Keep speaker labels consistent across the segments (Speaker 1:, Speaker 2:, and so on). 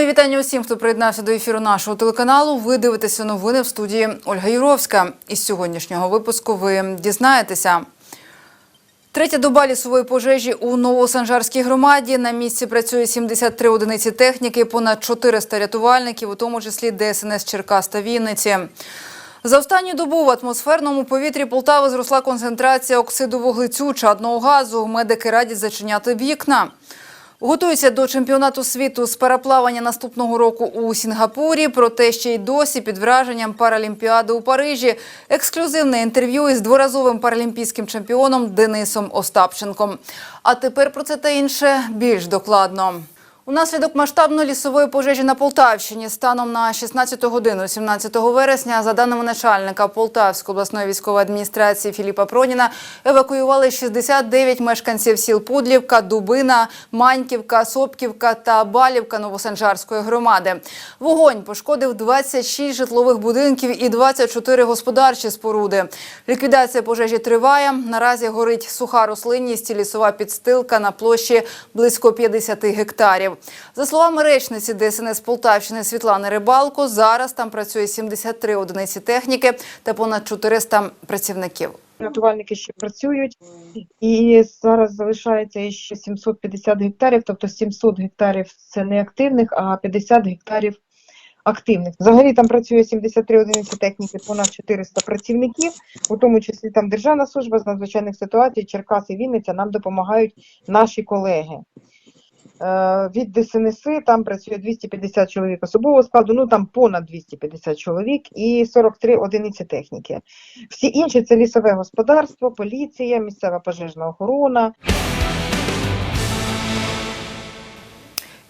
Speaker 1: Мої вітання усім, хто приєднався до ефіру нашого телеканалу. Ви дивитеся новини в студії Ольга Юровська. Із сьогоднішнього випуску ви дізнаєтеся. Третя доба лісової пожежі у Новосанжарській громаді. На місці працює 73 одиниці техніки, понад 400 рятувальників, у тому числі ДСНС Черкас та Вінниці. За останню добу в атмосферному повітрі Полтави зросла концентрація оксиду вуглецю, чадного газу. Медики радять зачиняти вікна. Готуються до чемпіонату світу з переплавання наступного року у Сінгапурі. Проте ще й досі під враженням Паралімпіади у Парижі. Ексклюзивне інтерв'ю із дворазовим паралімпійським чемпіоном Денисом Остапченком. А тепер про це та інше більш докладно. Унаслідок масштабної лісової пожежі на Полтавщині станом на 16 годину 17 вересня, за даними начальника Полтавської обласної військової адміністрації Філіпа Проніна, евакуювали 69 мешканців сіл Пудлівка, Дубина, Маньківка, Сопківка та Балівка Новосанжарської громади. Вогонь пошкодив 26 житлових будинків і 24 господарчі споруди. Ліквідація пожежі триває. Наразі горить суха рослинність і лісова підстилка на площі близько 50 гектарів. За словами речниці ДСНС Полтавщини Світлани Рибалко, зараз там працює 73 одиниці техніки та понад 400 працівників.
Speaker 2: Рятувальники ще працюють, і зараз залишається ще 750 гектарів, тобто 700 гектарів це неактивних, а 50 гектарів активних. Взагалі там працює 73 одиниці техніки, понад 400 працівників, у тому числі там Державна служба з надзвичайних ситуацій, Черкас і Вінниця нам допомагають наші колеги. Е, Від ДСНСи там працює 250 чоловік особового складу, ну там понад 250 чоловік і 43 одиниці техніки. Всі інші це лісове господарство, поліція, місцева пожежна охорона.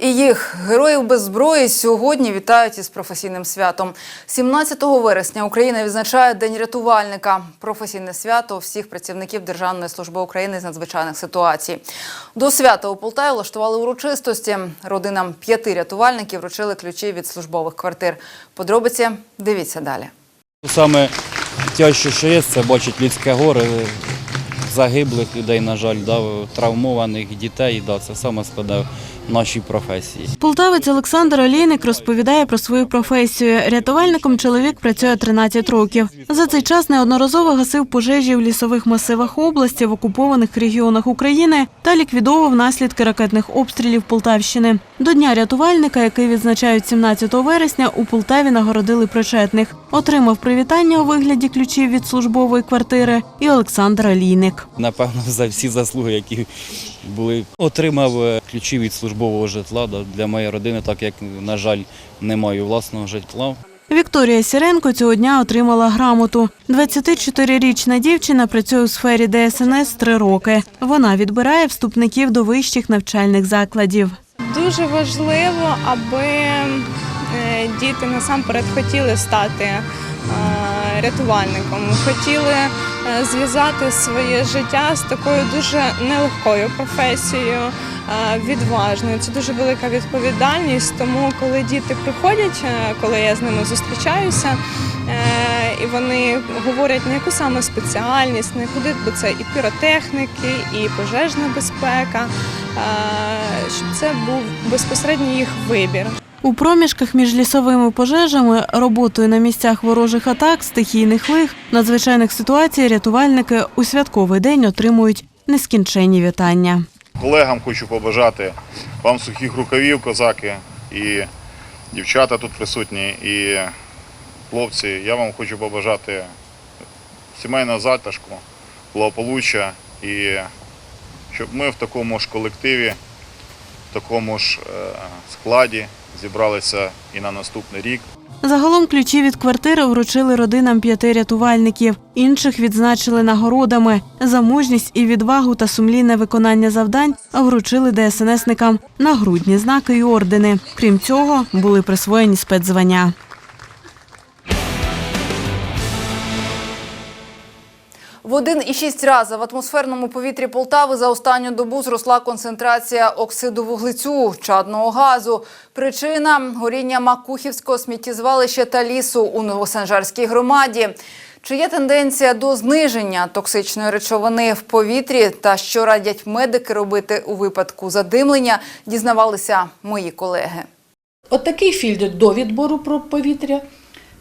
Speaker 1: І їх героїв без зброї сьогодні вітають із професійним святом. 17 вересня Україна відзначає День рятувальника. Професійне свято всіх працівників Державної служби України з надзвичайних ситуацій. До свята у Полтаві влаштували урочистості. Родинам п'яти рятувальників вручили ключі від службових квартир. Подробиці дивіться далі.
Speaker 3: Саме тяжче, що є, це бачить людське горе загиблих людей, на жаль, травмованих дітей. Це саме складає нашій професії.
Speaker 4: Полтавець Олександр Олійник розповідає про свою професію. Рятувальником чоловік працює 13 років. За цей час неодноразово гасив пожежі в лісових масивах області, в окупованих регіонах України та ліквідовував наслідки ракетних обстрілів Полтавщини. До дня рятувальника, який відзначають 17 вересня, у Полтаві нагородили причетних. Отримав привітання у вигляді ключів від службової квартири і Олександр Олійник.
Speaker 3: Напевно, за всі заслуги, які були, отримав е, ключі від службового житла для моєї родини, так як, на жаль, не маю власного житла.
Speaker 4: Вікторія Сіренко цього дня отримала грамоту. 24-річна дівчина працює у сфері ДСНС три роки. Вона відбирає вступників до вищих навчальних закладів.
Speaker 5: Дуже важливо, аби е, діти насамперед хотіли стати е, рятувальником, хотіли зв'язати своє життя з такою дуже нелегкою професією, е, відважною. Це дуже велика відповідальність. Тому, коли діти приходять, е, коли я з ними зустрічаюся, е, і вони говорять на яку саме спеціальність, на куди, бо це і піротехніки, і пожежна безпека, е, щоб це був безпосередньо їх вибір.
Speaker 4: У проміжках між лісовими пожежами, роботою на місцях ворожих атак, стихійних лих, надзвичайних ситуацій рятувальники у святковий день отримують нескінченні вітання.
Speaker 6: Колегам хочу побажати вам сухих рукавів, козаки, і дівчата тут присутні, і хлопці. Я вам хочу побажати сімейного затишку, благополуччя і щоб ми в такому ж колективі, в такому ж е, складі зібралися і на наступний рік.
Speaker 4: Загалом ключі від квартири вручили родинам п'яти рятувальників. Інших відзначили нагородами за мужність і відвагу та сумлінне виконання завдань. Вручили ДСНСникам нагрудні знаки і ордени. Крім цього, були присвоєні спецзвання.
Speaker 1: В 1,6 рази в атмосферному повітрі Полтави за останню добу зросла концентрація оксиду вуглецю, чадного газу. Причина – горіння Макухівського сміттєзвалища та лісу у Новосанжарській громаді. Чи є тенденція до зниження токсичної речовини в повітрі та що радять медики робити у випадку задимлення, дізнавалися мої колеги.
Speaker 7: От такий фільтр до відбору повітря,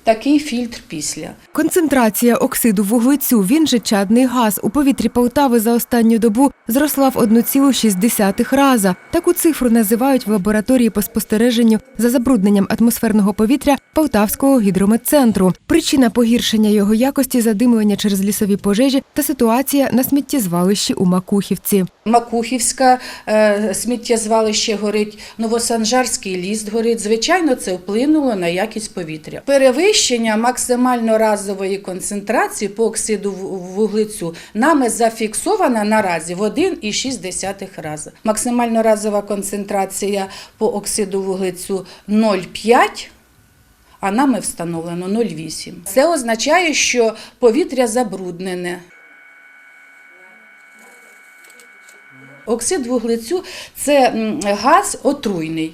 Speaker 7: такий фільтр після.
Speaker 8: Концентрація оксиду вуглецю, він же чадний газ, у повітрі Полтави за останню добу зросла в 1,6 раза. Таку цифру називають в лабораторії по спостереженню за забрудненням атмосферного повітря Полтавського гідрометцентру. Причина погіршення його якості задимлення через лісові пожежі та ситуація на сміттєзвалищі у Макухівці.
Speaker 7: Макухівська е, сміттєзвалище горить, Новосанжарський ліс горить. Звичайно, це вплинуло на якість повітря. Перевищення максимально разової концентрації по оксиду вуглецю нами зафіксована наразі в 1,6 рази. Максимально разова концентрація по оксиду вуглецю 0,5 а нами встановлено 0,8. Це означає, що повітря забруднене. Оксид вуглецю це газ отруйний.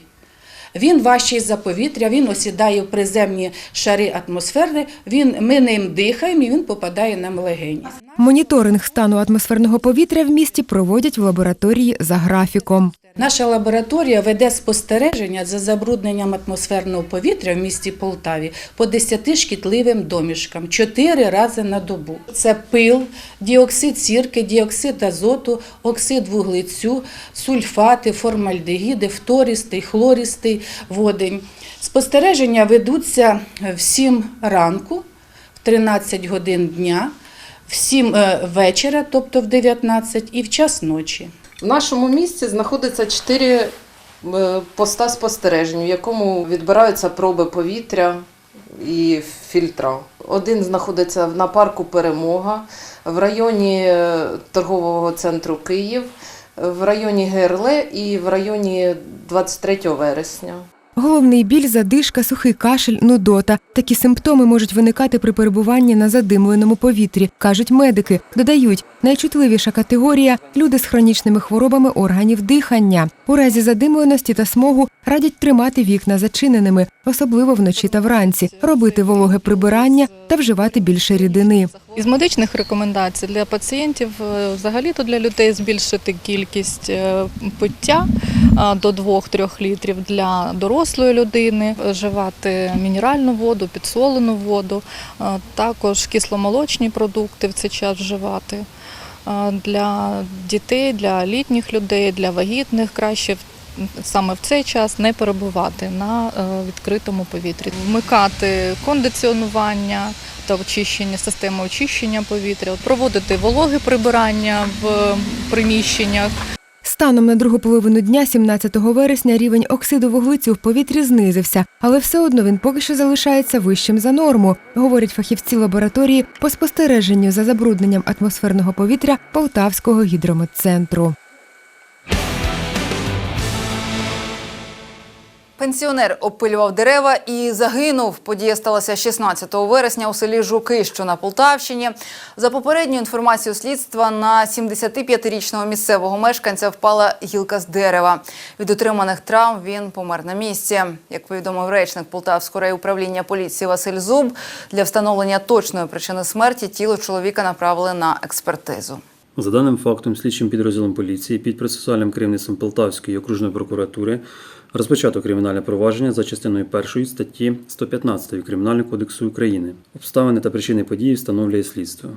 Speaker 7: Він важчий за повітря, він осідає в приземні шари атмосфери, він, ми ним дихаємо і він попадає нам легені.
Speaker 8: Моніторинг стану атмосферного повітря в місті проводять в лабораторії за графіком.
Speaker 7: Наша лабораторія веде спостереження за забрудненням атмосферного повітря в місті Полтаві по 10 шкідливим домішкам 4 рази на добу. Це пил, діоксид сірки, діоксид азоту, оксид вуглецю, сульфати, формальдегіди, фторістий, хлористий водень. Спостереження ведуться в 7 ранку, в 13 годин дня, в 7 е, вечора, тобто в 19 і в час ночі.
Speaker 9: В нашому місці знаходиться чотири е, поста спостережень, в якому відбираються проби повітря і фільтра. Один знаходиться на парку Перемога, в районі е, торгового центру Київ, в районі ГРЛ і в районі 23 вересня.
Speaker 8: Головний біль, задишка, сухий кашель, нудота. Такі симптоми можуть виникати при перебуванні на задимленому повітрі, кажуть медики. Додають, найчутливіша категорія люди з хронічними хворобами органів дихання. У разі задимленості та смогу радять тримати вікна зачиненими, особливо вночі та вранці, робити вологе прибирання та вживати більше рідини.
Speaker 10: Із медичних рекомендацій для пацієнтів, е, взагалі-то для людей збільшити кількість е, пиття е, до 2-3 літрів для дорослої людини, вживати мінеральну воду, підсолену воду, також кисломолочні продукти в цей час вживати. Для дітей, для літніх людей, для вагітних краще саме в цей час не перебувати на е, відкритому повітрі, вмикати кондиціонування та очищення, системи очищення повітря, проводити вологе прибирання в приміщеннях.
Speaker 8: Станом на другу половину дня, 17 вересня, рівень оксиду вуглецю в повітрі знизився, але все одно він поки що залишається вищим за норму, говорять фахівці лабораторії по спостереженню за забрудненням атмосферного повітря Полтавського гідрометцентру.
Speaker 1: Пенсіонер опилював дерева і загинув. Подія сталася 16 вересня у селі Жуки, що на Полтавщині. За попередньою інформацією слідства, на 75-річного місцевого мешканця впала гілка з дерева. Від отриманих травм він помер на місці. Як повідомив речник Полтавського райуправління поліції Василь Зуб, для встановлення точної причини смерті тіло чоловіка направили на експертизу.
Speaker 11: За даним фактом, слідчим підрозділом поліції під процесуальним керівництвом Полтавської окружної прокуратури розпочато кримінальне провадження за частиною 1 статті 115 Кримінального кодексу України. Обставини та причини події встановлює слідство.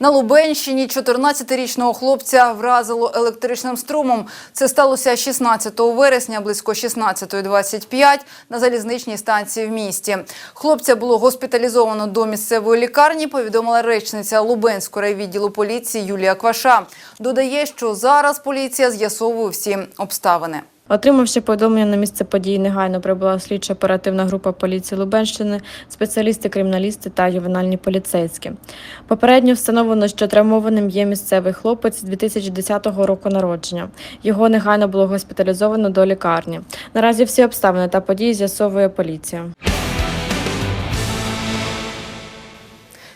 Speaker 1: На Лубенщині 14-річного хлопця вразило електричним струмом. Це сталося 16 вересня, близько 16.25 на залізничній станції в місті. Хлопця було госпіталізовано до місцевої лікарні, повідомила речниця Лубенського райвідділу поліції Юлія Кваша. Додає, що зараз поліція з'ясовує всі обставини.
Speaker 12: Отримавши повідомлення на місце події, негайно прибула слідчо оперативна група поліції Лубенщини, спеціалісти, криміналісти та ювенальні поліцейські. Попередньо встановлено, що травмованим є місцевий хлопець 2010 року народження. Його негайно було госпіталізовано до лікарні. Наразі всі обставини та події з'ясовує поліція.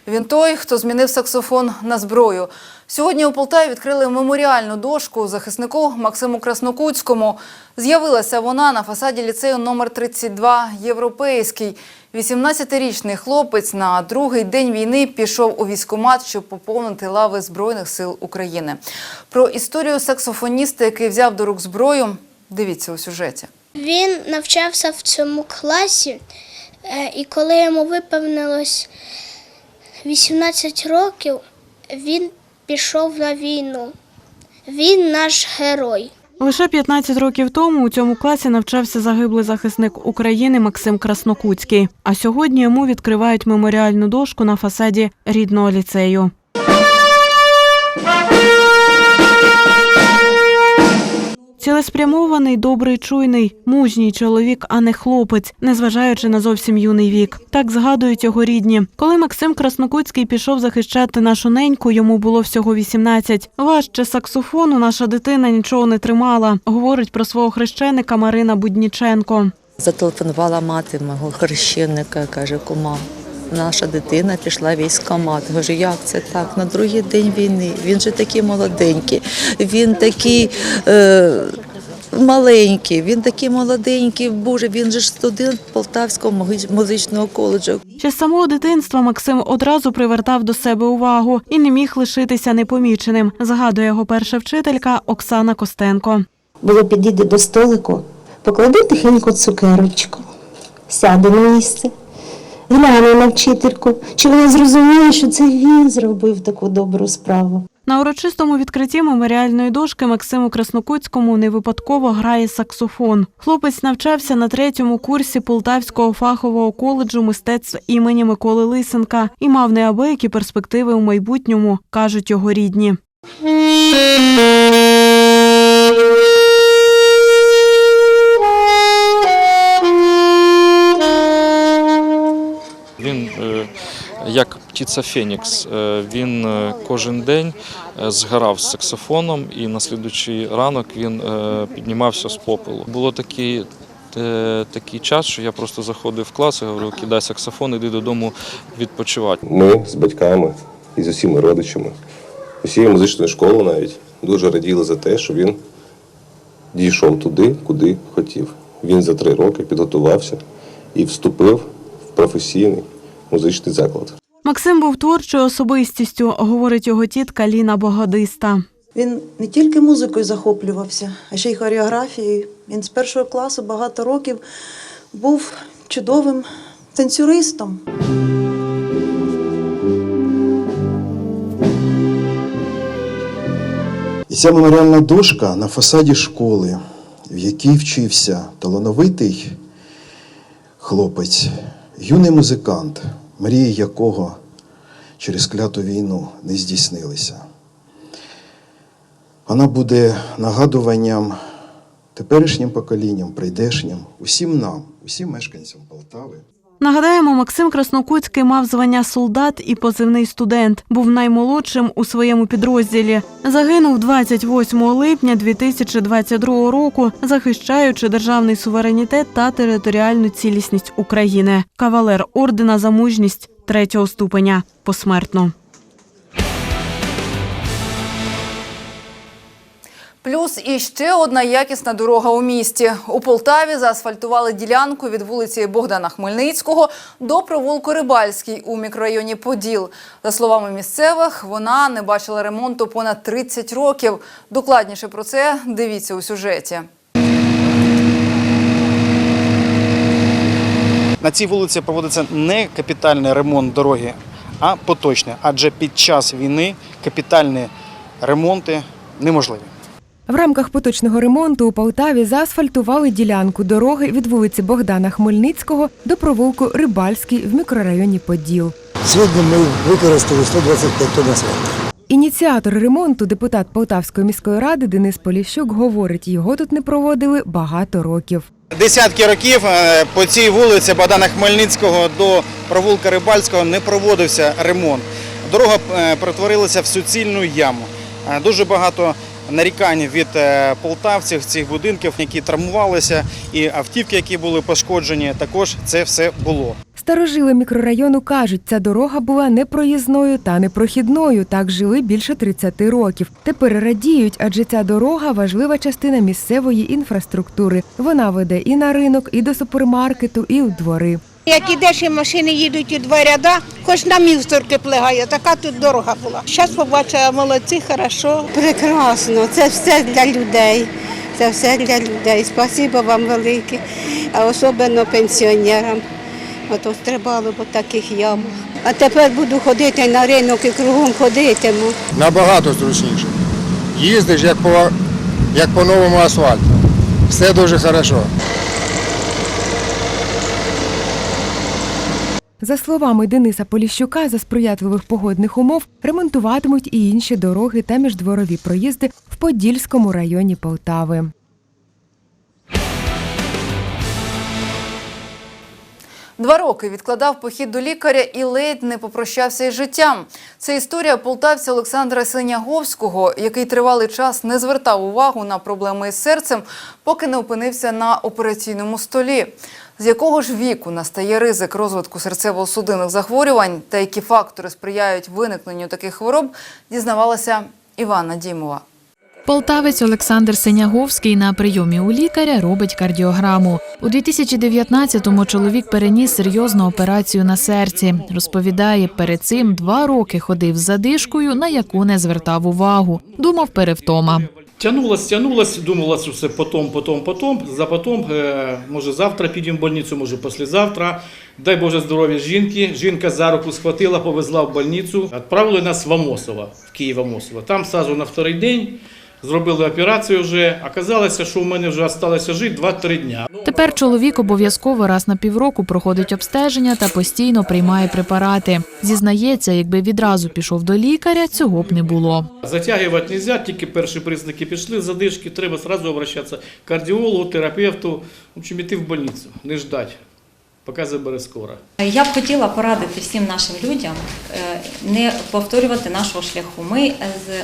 Speaker 1: Він той, хто змінив саксофон на зброю. Сьогодні у Полтаві відкрили меморіальну дошку захиснику Максиму Краснокутському. З'явилася вона на фасаді ліцею номер 32 Європейський. 18-річний хлопець на другий день війни пішов у військкомат, щоб поповнити лави Збройних сил України. Про історію саксофоніста, який взяв до рук зброю, дивіться у сюжеті.
Speaker 13: Він навчався в цьому класі, е, і коли йому виповнилось 18 років, він пішов на війну. Він наш герой.
Speaker 4: Лише 15 років тому у цьому класі навчався загиблий захисник України Максим Краснокутський. А сьогодні йому відкривають меморіальну дошку на фасаді рідного ліцею. Цілеспрямований, добрий, чуйний, мужній чоловік, а не хлопець, незважаючи на зовсім юний вік. Так згадують його рідні. Коли Максим Краснокутський пішов захищати нашу неньку, йому було всього 18. Важче саксофону наша дитина нічого не тримала, говорить про свого хрещеника Марина Будніченко.
Speaker 14: Зателефонувала мати мого хрещеника, каже, кума. Наша дитина пішла в військкомат. Кажу, як це так? На другий день війни. Він же такий молоденький, він такий е, маленький, він такий молоденький. Боже, він же ж студент Полтавського музичного коледжу.
Speaker 4: Ще з самого дитинства Максим одразу привертав до себе увагу і не міг лишитися непоміченим. Згадує його перша вчителька Оксана Костенко.
Speaker 15: було підійти до столику, поклади тихенько цукерочку, сяде на місце, гляне на вчительку, чи вона зрозуміє, що це він зробив таку добру справу.
Speaker 4: На урочистому відкритті меморіальної дошки Максиму Краснокутському не випадково грає саксофон. Хлопець навчався на третьому курсі Полтавського фахового коледжу мистецтв імені Миколи Лисенка і мав неабиякі перспективи у майбутньому, кажуть його рідні.
Speaker 16: Птиця Фенікс. Е, Він е, кожен день е, згорав з саксофоном, і на слідуючий ранок він піднімався з попелу. Було такий, е, такий час, що я просто заходив в клас і говорив, кидай саксофон, іди додому відпочивати.
Speaker 17: Ми з батьками і з усіма родичами, усією музичною школою навіть дуже раділи за те, що він дійшов туди, куди хотів. Він за три роки підготувався і вступив в професійний музичний заклад.
Speaker 4: Максим був творчою особистістю, говорить його тітка Ліна Богодиста.
Speaker 18: Він не тільки музикою захоплювався, а ще й хореографією. Він з першого класу багато років був чудовим танцюристом.
Speaker 19: І ця меморіальна дошка на фасаді школи, в якій вчився талановитий хлопець, юний музикант, мрії якого через кляту війну не здійснилися. Вона буде нагадуванням теперішнім поколінням, прийдешнім, усім нам, усім мешканцям Полтави.
Speaker 4: Нагадаємо, Максим Краснокутський мав звання солдат і позивний студент. Був наймолодшим у своєму підрозділі. Загинув 28 липня 2022 року, захищаючи державний суверенітет та територіальну цілісність України. Кавалер ордена за мужність третього ступеня посмертно.
Speaker 1: Плюс і ще одна якісна дорога у місті. У Полтаві заасфальтували ділянку від вулиці Богдана Хмельницького до провулку Рибальський у мікрорайоні Поділ. За словами місцевих, вона не бачила ремонту понад 30 років. Докладніше про це дивіться у сюжеті.
Speaker 20: На цій вулиці проводиться не капітальний ремонт дороги, а поточний. Адже під час війни капітальні ремонти неможливі.
Speaker 8: В рамках поточного ремонту у Полтаві заасфальтували ділянку дороги від вулиці Богдана Хмельницького до провулку Рибальський в мікрорайоні Поділ.
Speaker 21: Сьогодні ми використали 125 тонн асфальту.
Speaker 8: Ініціатор ремонту, депутат Полтавської міської ради Денис Поліщук, говорить, його тут не проводили багато років.
Speaker 20: Десятки років е, по цій вулиці Богдана Хмельницького до провулка Рибальського не проводився ремонт. Дорога е, перетворилася в суцільну яму. Е, Дуже багато нарікань від е, полтавців цих будинків, які травмувалися, і автівки, які були пошкоджені, також це все було.
Speaker 8: Старожили мікрорайону кажуть, ця дорога була непроїзною та непрохідною. Так жили більше 30 років. Тепер радіють, адже ця дорога важлива частина місцевої інфраструктури. Вона веде і на ринок, і до супермаркету, і у двори.
Speaker 22: Як ідеш і машини їдуть у два ряда, хоч на мівсторки плигає, така тут дорога була. Зараз побачила молодці, хорошо.
Speaker 23: Прекрасно, це все для людей. Це все для людей. Спасибо вам велике, а особливо пенсіонерам. Ото стрибали по таких ямах. А тепер буду ходити на ринок і кругом ходитиму.
Speaker 21: Набагато зручніше. Їздиш як по, як по новому асфальту. Все дуже хорошо.
Speaker 8: За словами Дениса Поліщука, за сприятливих погодних умов ремонтуватимуть і інші дороги та міждворові проїзди в Подільському районі Полтави.
Speaker 1: Два роки відкладав похід до лікаря і ледь не попрощався із життям. Це історія полтавця Олександра Синяговського, який тривалий час не звертав увагу на проблеми із серцем, поки не опинився на операційному столі. З якого ж віку настає ризик розвитку серцево-судинних захворювань та які фактори сприяють виникненню таких хвороб, дізнавалася Івана Дімова.
Speaker 24: Полтавець Олександр Синяговський на прийомі у лікаря робить кардіограму. У 2019-му чоловік переніс серйозну операцію на серці. Розповідає, перед цим два роки ходив з задишкою, на яку не звертав увагу. Думав перевтома.
Speaker 25: Тянулось, тянулось, думала, що все потом, потом, потом. За потом, е, може завтра підемо в больницю, може післязавтра. Дай Боже здоров'я жінки. Жінка за руку схватила, повезла в больницю. Відправили нас в Амосово, в Київ Амосово. Там сразу на вторий день зробили операцію вже. Оказалося, що у мене вже залишилося жити 2-3 дня.
Speaker 24: Тепер чоловік обов'язково раз на півроку проходить обстеження та постійно приймає препарати. Зізнається, якби відразу пішов до лікаря, цього б не було.
Speaker 25: Затягувати не можна, тільки перші признаки пішли, задишки, треба одразу обращатися кардіологу, терапевту, в общем, іти в больницю, не ждати, поки забере скоро.
Speaker 26: Я б хотіла порадити всім нашим людям е, не повторювати нашого шляху. Ми, е,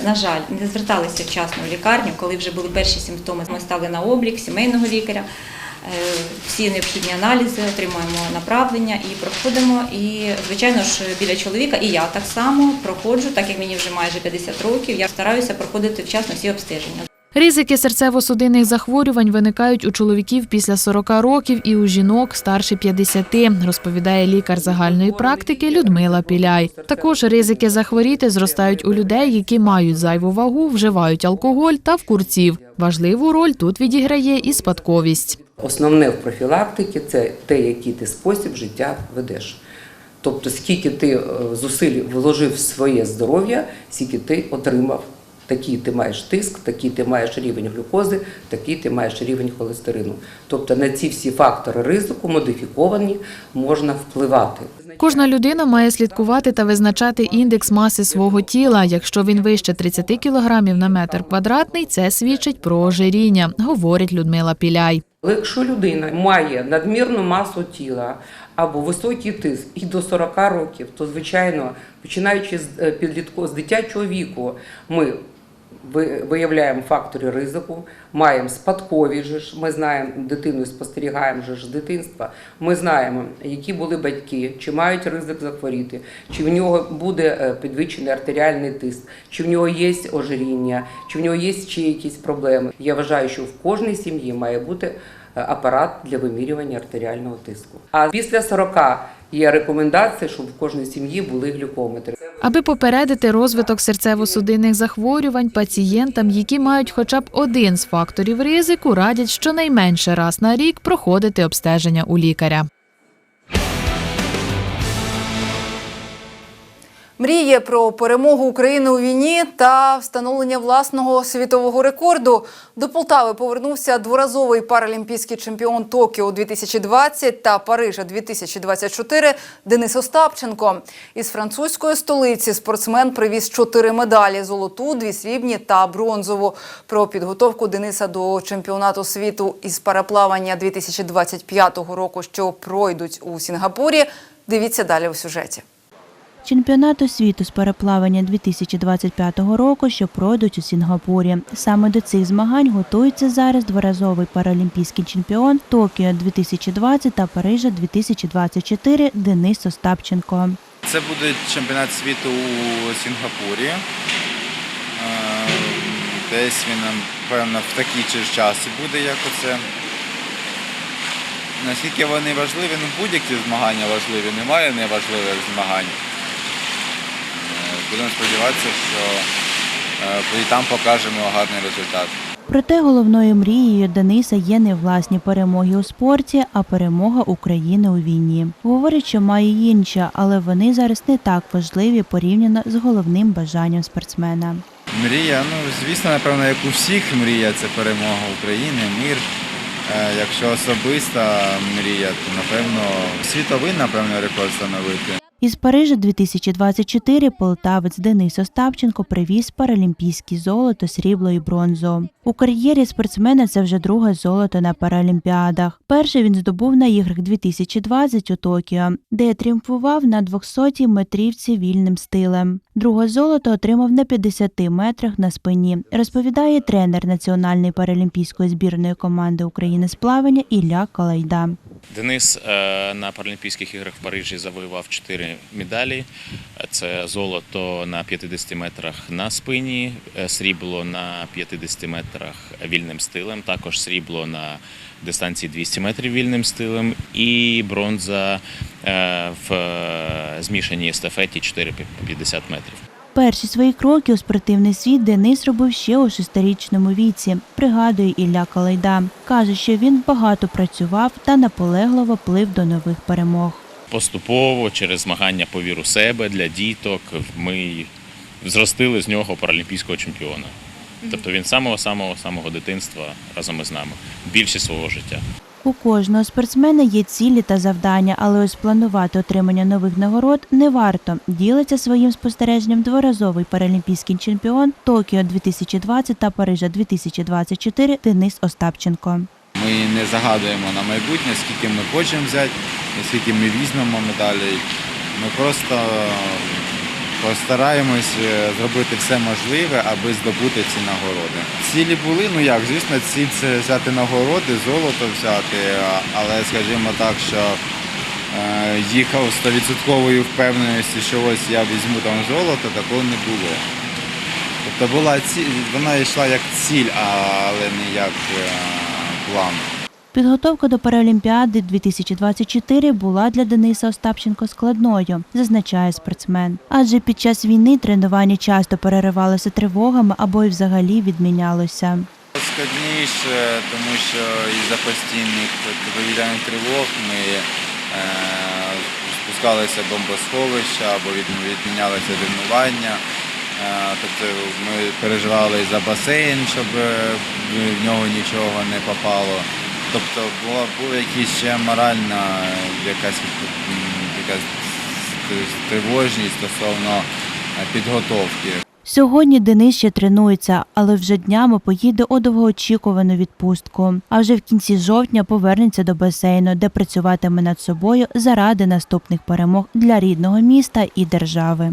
Speaker 26: на жаль, не зверталися вчасно в лікарню, коли вже були перші симптоми. Ми стали на облік сімейного лікаря. е, Всі необхідні аналізи, отримуємо направлення і проходимо. І, звичайно ж, біля чоловіка, і я так само проходжу, так як мені вже майже 50 років. Я стараюся проходити вчасно всі обстеження.
Speaker 24: Ризики серцево-судинних захворювань виникають у чоловіків після 40 років і у жінок старше 50, розповідає лікар загальної практики Людмила Піляй. Також ризики захворіти зростають у людей, які мають зайву вагу, вживають алкоголь та в курців. Важливу роль тут відіграє і спадковість.
Speaker 27: Основне в профілактиці це те, який ти спосіб життя ведеш. Тобто, скільки ти е, зусиль вложив в своє здоров'я, скільки ти отримав. Такий ти маєш тиск, такий ти маєш рівень глюкози, такий ти маєш рівень холестерину. Тобто на ці всі фактори ризику модифіковані можна впливати.
Speaker 24: Кожна людина має слідкувати та визначати індекс маси свого тіла. Якщо він вище 30 кг на метр квадратний, це свідчить про ожиріння, говорить Людмила Піляй.
Speaker 27: Але якщо людина має надмірну масу тіла або високий тиск і до 40 років, то звичайно, починаючи з е, підлітку з дитячого віку, ми виявляємо фактори ризику, маємо спадкові ж, ми знаємо дитину, спостерігаємо ж з дитинства. Ми знаємо, які були батьки, чи мають ризик захворіти, чи в нього буде е, підвищений артеріальний тиск, чи в нього є ожиріння, чи в нього є ще якісь проблеми. Я вважаю, що в кожній сім'ї має бути е, апарат для вимірювання артеріального тиску. А після 40 є рекомендація, щоб в кожній сім'ї були глюкометри.
Speaker 24: Аби попередити розвиток серцево-судинних захворювань, пацієнтам, які мають хоча б один з факторів ризику, радять щонайменше раз на рік проходити обстеження у лікаря.
Speaker 1: Мріє про перемогу України у війні та встановлення власного світового рекорду. До Полтави повернувся дворазовий паралімпійський чемпіон Токіо 2020 та Парижа 2024 Денис Остапченко. Із французької столиці спортсмен привіз чотири медалі: золоту, дві срібні та бронзову. Про підготовку Дениса до чемпіонату світу із параплавання 2025 року, що пройдуть у Сінгапурі. Дивіться далі у сюжеті.
Speaker 28: Чемпіонату світу з переплавання 2025 року, що пройдуть у Сінгапурі. Саме до цих змагань готується зараз дворазовий паралімпійський чемпіон Токіо 2020 та Парижа 2024 Денис Остапченко.
Speaker 29: Це буде чемпіонат світу у Сінгапурі. Е, Десь він, напевно, в такий же час буде, як оце. Наскільки вони важливі, ну будь-які змагання важливі, немає неважливих змагань. Будемо сподіватися, що е, і там покажемо гарний результат.
Speaker 28: Проте головною мрією Дениса є не власні перемоги у спорті, а перемога України у війні. Говорить, що має інші, але вони зараз не так важливі порівняно з головним бажанням спортсмена.
Speaker 29: Мрія, ну звісно, напевно, як у всіх мрія це перемога України, мир. Е, Якщо особиста мрія, то напевно світовий, напевно, рекорд встановити.
Speaker 28: Із Парижа 2024 полтавець Денис Остапченко привіз паралімпійські золото, срібло і бронзу. У кар'єрі спортсмена це вже друге золото на Паралімпіадах. Перше він здобув на іграх 2020 у Токіо, де тріумфував на 200 метрівці вільним стилем. Друге золото отримав на 50 метрах на спині, розповідає тренер національної паралімпійської збірної команди України з плавання Ілля Калайда.
Speaker 30: Денис е, на Паралімпійських іграх в Парижі завоював чотири медалі. Це золото на 50 метрах на спині, е, срібло на 50 метрах вільним стилем, також срібло на дистанції 200 метрів вільним стилем і бронза е, в е, змішаній естафеті 4 по 50 метрів.
Speaker 28: Перші свої кроки у спортивний світ Денис робив ще у шестирічному віці, пригадує Ілля Калайда. Каже, що він багато працював та наполегливо плив до нових перемог.
Speaker 30: Поступово через змагання по віру себе для діток ми зростили з нього паралімпійського чемпіона. Тобто він з самого самого самого дитинства разом із нами більшість свого життя.
Speaker 28: У кожного спортсмена є цілі та завдання, але ось планувати отримання нових нагород не варто. Ділиться своїм спостереженням дворазовий паралімпійський чемпіон Токіо 2020 та Парижа 2024 Денис Остапченко.
Speaker 29: Ми не загадуємо на майбутнє, скільки ми хочемо взяти, скільки ми візьмемо медалей. Ми просто постараємось е, зробити все можливе, аби здобути ці нагороди. Цілі були, ну як, звісно, ціль це взяти нагороди, золото взяти, але скажімо так, що е, їхав з 100% впевненості, що ось я візьму там золото, такого не було. Тобто була ціль, вона йшла як ціль, але не як е, план.
Speaker 28: Підготовка до Паралімпіади 2024 була для Дениса Остапченко складною, зазначає спортсмен. Адже під час війни тренування часто переривалося тривогами або й взагалі відмінялося.
Speaker 29: Складніше, тому що із-за постійних повітряних тривог ми е, спускалися в бомбосховища або від- відмінялися тренування. Е, тобто ми переживали за басейн, щоб е, в нього нічого не попало. Тобто була, була якась ще моральна якась, якась тривожність стосовно е, підготовки.
Speaker 28: Сьогодні Денис ще тренується, але вже днями поїде у довгоочікувану відпустку. А вже в кінці жовтня повернеться до басейну, де працюватиме над собою заради наступних перемог для рідного міста і держави.